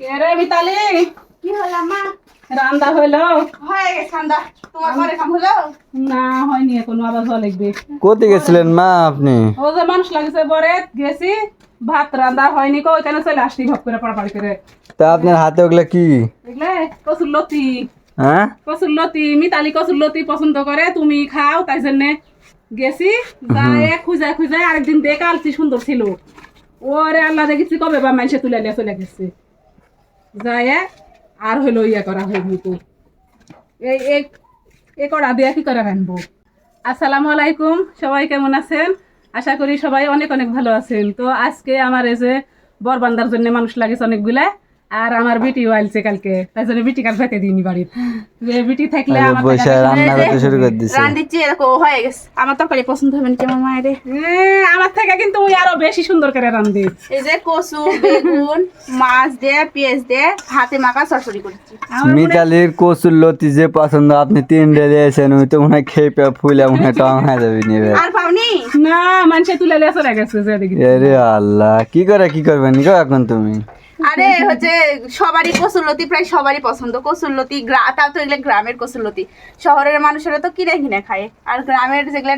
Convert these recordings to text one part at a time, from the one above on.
কে রে মিতালি? কি হলো মা? রান্না হইল হয়ে গেছে ঠান্ডা তোমার ঘরে কাম হলো? না হয়নি এখনও আবার লাগবে। কোথায় গেছিলেন মা আপনি? ও যে মানুষ লাগছে পরে গেছি ভাত রান্না হয়নি কো ওইখানে চলে আসছি ভাব করে পড়াপড়ি করে? তা আপনার হাতে ওগুলা কি? কচুর লতি। হ্যাঁ? কচুর লতি মিতালি কচুর লতি পছন্দ করে তুমি খাও তাই জন্যে গেছি যায় খুঁজে খুঁজে আরেকদিন দেখ আলছি সুন্দর ছিল। ওরে আল্লাহ দেখেছি কবে বা মানুষে তুলে নিয়ে চলে গেছে। যায়, আর হইল ইয়া করা হয়ে গেল এই এক করা দিয়ে কি করে আনব আসসালামু আলাইকুম, সবাই কেমন আছেন? আশা করি সবাই অনেক অনেক ভালো আছেন। তো আজকে আমার এই যে বরবান্দার জন্য মানুষ লাগেছে অনেকগুলা। আর আমার বিটি আইলছে কালকে তাই জন্য বিটি কাল ফেতে দিইনি বাড়ির যে বিটি থাকলে আমার বসে রান্না করতে শুরু করে দিছে। এরকম হয়ে গেছে। আমার তরকারি পছন্দ হবে না কেমন মায়ের? আমার থেকে কিন্তু ওই আরও বেশি সুন্দর করে রান্ধি এই যে কচু বেগুন মাছ দিয়ে পেঁয়াজ দিয়ে হাতে মাখা সরসরি করেছি। মিতালির কচুর লতি যে পছন্দ আপনি তিন ডে দিয়েছেন ওই তো মনে হয় খেয়ে পেয়ে ফুলে মনে হয় টং হয়ে যাবে নিবে। আর পাওনি? না মানুষে তুলে নিয়ে গেছে যে দেখি আরে আল্লাহ কি করে কি করবেন? গো এখন তুমি। আরে হচ্ছে সবারই কসুরলতি প্রায় সবারই পছন্দ। কসুরলতি তাও তো এগুলো গ্রামের কসুরলতি শহরের মানুষেরা তো কিনে কিনে খায়। আর গ্রামের যেগুলো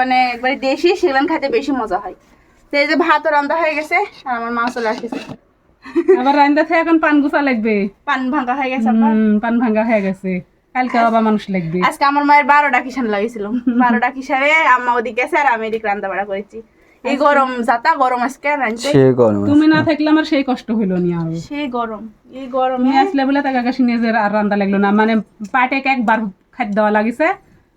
মানে একবারে দেশি সেগুলো খাইতে বেশি মজা হয়। তো এই যে রান্না হয়ে গেছে আর আমার মা চলে আবার রান্দা থেকে এখন পান গুছা লাগবে। পান ভাঙা হয়ে গেছে পান ভাঙ্গা হয়ে গেছে। কালকে মানুষ লাগবে। আজকে আমার মায়ের বারোটা কিষান লাগিয়েছিল বারোটা কিষানে আম্মা ওদিকে গেছে আর আমি এদিকে রান্না বাড়া করেছি। এই গরম যাতা গরম আজকে রাঁধতে সে গরম তুমি না থাকলে আমার সেই কষ্ট হইল নি আরও। সেই গরম এই গরমে তুমি আসলে বলে তাকে কাছে নিয়ে যে আর রান্না লাগল না। মানে পাটে একবার খাদ্য দেওয়া লাগিছে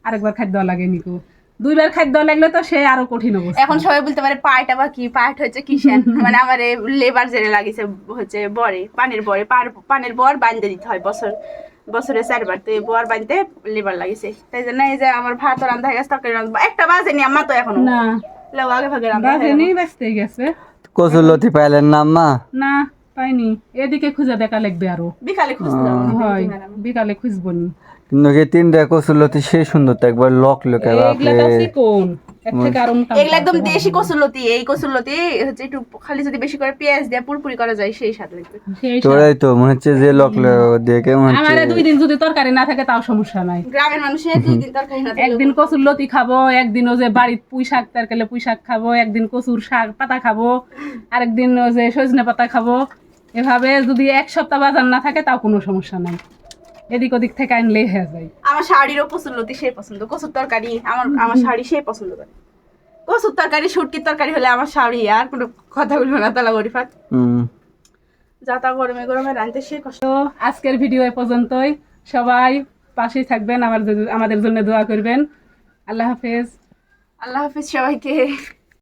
আরেকবার খাদ্য দেওয়া লাগে নিকো দুইবার খাদ্য দেওয়া লাগলে তো সে আরও কঠিন অবস্থা। এখন সবাই বলতে পারে পায়টা বা কি? পাট হচ্ছে কিষান মানে আমার লেবার জেনে লাগিছে হচ্ছে বরে পানের বরে পার- পানের বর বান্ধে দিতে হয় বছর বছরে চারবার। তো এই বর বাঁধতে লেবার লাগিছে। তাই জন্য এই যে আমার ভাত রান্ধা গেছে তরকারি রান্ধা একটা বাজেনি আমার তো এখন। না। লোক আগে ভাগে রান্ধা বাজেনি গেল। ব্যস্ত গেছে কচুর লতি পাইলেন না মা না পাইনি এদিকে খুঁজে দেখা লাগবে আরও বিকালে খুঁজতে হয় বিকালে খুঁজবো নি কিন্তু কি তিনটা কচুর লতি সেই সুন্দর তো একবার লক লোকে এগুলা তো থেকে এগুলো একদম দেশি কসুলতি এই কসুলতি হচ্ছে একটু খালি যদি বেশি করে পেঁয়াজ দিয়ে পুরপুরি করা যায় সেই স্বাদ লাগবে। তোরাই তো মনে হচ্ছে যে লক দিয়ে কেমন হচ্ছে আমার দুই দিন যদি তরকারি না থাকে তাও সমস্যা নাই। গ্রামের মানুষের দুই দিন তরকারি না থাকলেও একদিন কচুর লতি খাব একদিন ও যে বাড়ির পুঁই শাক তরকারি পুঁই শাক খাব একদিন কচুর শাক পাতা খাব আরেকদিন ও যে সজনে পাতা খাব। এভাবে যদি এক সপ্তাহ বাজার না থাকে তাও কোনো সমস্যা নাই। এদিক ওদিক থেকে আনলেই হয়ে যায়। আমার শাড়িরও কসুলতি সে পছন্দ। কসুর তরকারি আমার আমার শাড়ি সে পছন্দ করে। কসুর তরকারি শুটকির তরকারি হলে আমার শাড়ি আর কোনো কথা বলব না তালা গরিফাত হুম। যাতা গরমে গরমে রাঁধতে সে কষ্ট। আজকের ভিডিও এ পর্যন্তই। সবাই পাশেই থাকবেন আমার আমাদের জন্য দোয়া করবেন। আল্লাহ হাফেজ। আল্লাহ হাফিজ সবাইকে।